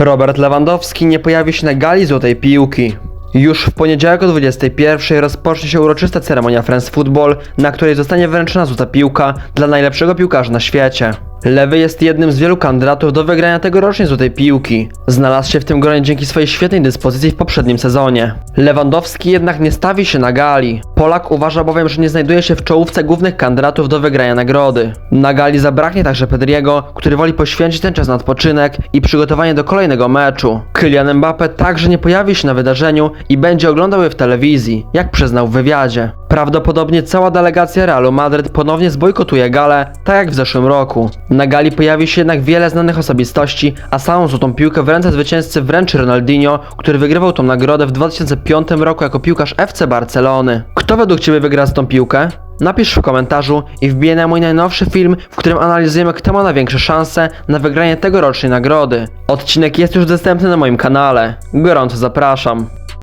Robert Lewandowski nie pojawi się na gali Złotej Piłki. Już w poniedziałek o 21 rozpocznie się uroczysta ceremonia France Football, na której zostanie wręczona Złota Piłka dla najlepszego piłkarza na świecie. Lewy jest jednym z wielu kandydatów do wygrania tegorocznej Złotej Piłki. Znalazł się w tym gronie dzięki swojej świetnej dyspozycji w poprzednim sezonie. Lewandowski jednak nie stawi się na gali. Polak uważa bowiem, że nie znajduje się w czołówce głównych kandydatów do wygrania nagrody. Na gali zabraknie także Pedriego, który woli poświęcić ten czas na odpoczynek i przygotowanie do kolejnego meczu. Kylian Mbappe także nie pojawi się na wydarzeniu i będzie oglądał je w telewizji, jak przyznał w wywiadzie. Prawdopodobnie cała delegacja Realu Madryt ponownie zbojkotuje galę, tak jak w zeszłym roku. Na gali pojawi się jednak wiele znanych osobistości, a samą złotą piłkę w ręce zwycięzcy wręczy Ronaldinho, który wygrywał tą nagrodę w 2005 roku jako piłkarz FC Barcelony. Kto według Ciebie wygra z tą piłkę? Napisz w komentarzu i wbij na mój najnowszy film, w którym analizujemy kto ma największe szanse na wygranie tegorocznej nagrody. Odcinek jest już dostępny na moim kanale. Gorąco zapraszam.